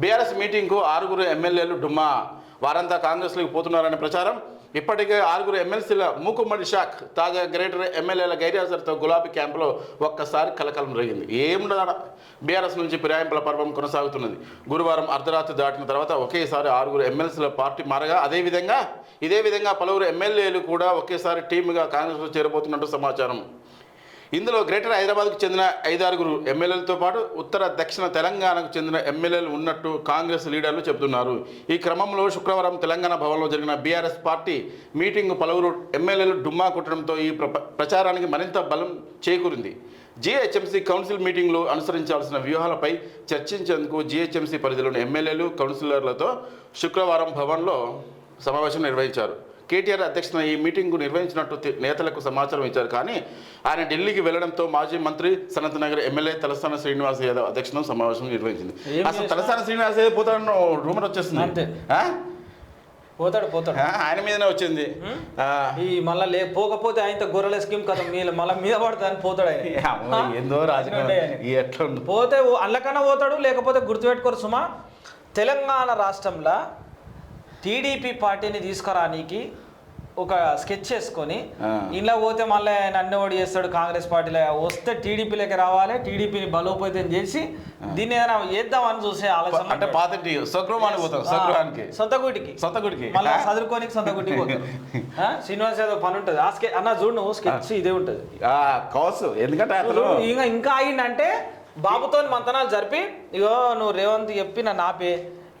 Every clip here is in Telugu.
బీఆర్ఎస్ మీటింగ్కు ఆరుగురు ఎమ్మెల్యేలు డుమ్మా. వారంతా కాంగ్రెస్లోకి పోతున్నారనే ప్రచారం. ఇప్పటికే ఆరుగురు ఎమ్మెల్సీల మూకుమ్మడి షాక్. తాజా గ్రేటర్ ఎమ్మెల్యేల గైర్హాజరుతో గులాబీ క్యాంపులో ఒక్కసారి కలకలం రేగింది. ఏముండదా బీఆర్ఎస్ నుంచి ఫిరాయింపుల పర్వం కొనసాగుతున్నది. గురువారం అర్ధరాత్రి దాటిన తర్వాత ఒకేసారి ఆరుగురు ఎమ్మెల్సీల పార్టీ మారగా అదేవిధంగా ఇదే విధంగా పలువురు ఎమ్మెల్యేలు కూడా ఒకేసారి టీమ్గా కాంగ్రెస్లో చేరబోతున్నట్టు సమాచారం. ఇందులో గ్రేటర్ హైదరాబాద్కు చెందిన ఐదారుగురు ఎమ్మెల్యేలతో పాటు ఉత్తర దక్షిణ తెలంగాణకు చెందిన ఎమ్మెల్యేలు ఉన్నట్టు కాంగ్రెస్ లీడర్లు చెబుతున్నారు. ఈ క్రమంలో శుక్రవారం తెలంగాణ భవన్లో జరిగిన బీఆర్ఎస్ పార్టీ మీటింగ్ పలువురు ఎమ్మెల్యేలు డుమ్మా కొట్టడంతో ఈ ప్ర- ప్రచారానికి మరింత బలం చేకూరింది. జీహెచ్ఎంసీ కౌన్సిల్ మీటింగ్లో అనుసరించాల్సిన వ్యూహాలపై చర్చించేందుకు జీహెచ్ఎంసీ పరిధిలోని ఎమ్మెల్యేలు కౌన్సిలర్లతో శుక్రవారం భవన్లో సమావేశం నిర్వహించారు. కేటీఆర్ అధ్యక్షతన ఈ మీటింగ్కు నిర్వహించినట్టు నేతలకు సమాచారం ఇచ్చారు. కానీ ఆయన ఢిల్లీకి వెళ్ళడంతో మాజీ మంత్రి సనత్ నగర్ ఎమ్మెల్యే తలసాని శ్రీనివాస్ యాదవ్ అధ్యక్షతన సమావేశం నిర్వహించింది. అసలు? తలసాని శ్రీనివాస్ యాదవ్ పోతాడన్న రూమర్ వచ్చేస్తుంది? పోతాడు పోతాడు. ఆయన మీదనే వచ్చింది. ఆ, ఈ మళ్ళా లే పోకపోతే ఆయన గొర్రెల స్కీమ్ కదా మీద మళ్ళీ మీద పడుతుంది పోతాడు ఆయన. ఏందో రాజకీయం? పోతే అల్లకన్నా పోతాడు లేకపోతే గుర్తుపెట్టుకోరు సుమా. తెలంగాణ రాష్ట్రంలో టీడీపీ పార్టీని తీసుకురానికి ఒక స్కెచ్ చేసుకొని. ఇలా పోతే మళ్ళీ నన్ను ఓడి చేస్తాడు కాంగ్రెస్ పార్టీలో వస్తే టీడీపీలోకి రావాలి టీడీపీని బలోపేతం చేసి దీన్ని ఏదైనా చేద్దామని చూసే ఆలోచన అంటే పాత స్వగృహానికి పోతాం స్వగృహానికి. సొంత గుడికి. సొంత గుడికి. మళ్ళీ చదువుకోనికి సొంత గుడికి పోతారు. ఆ? శ్రీనివాస్ యాదవ్ పని ఉంటుంది. ఆ స్కెచ్ అన్న చూడు నువ్వు స్కెచ్ ఇదే ఉంటుంది. కౌసు ఎందుకంటే ఇంకా ఇంకా అయిందంటే బాబుతో మంతనాలు జరిపి ఇగో నువ్వు రేవంత్ చెప్పి నన్ను ఆపే.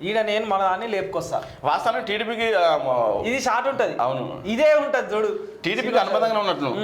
ఈడ నేను మన దాన్ని లేపుకొస్తా. వాస్తవానికి టీడీపీకి ఇది షార్ట్ ఉంటది. అవును. ఇదే ఉంటది చూడు. టీడీపీకి అనుబంధంగా ఉన్నట్లు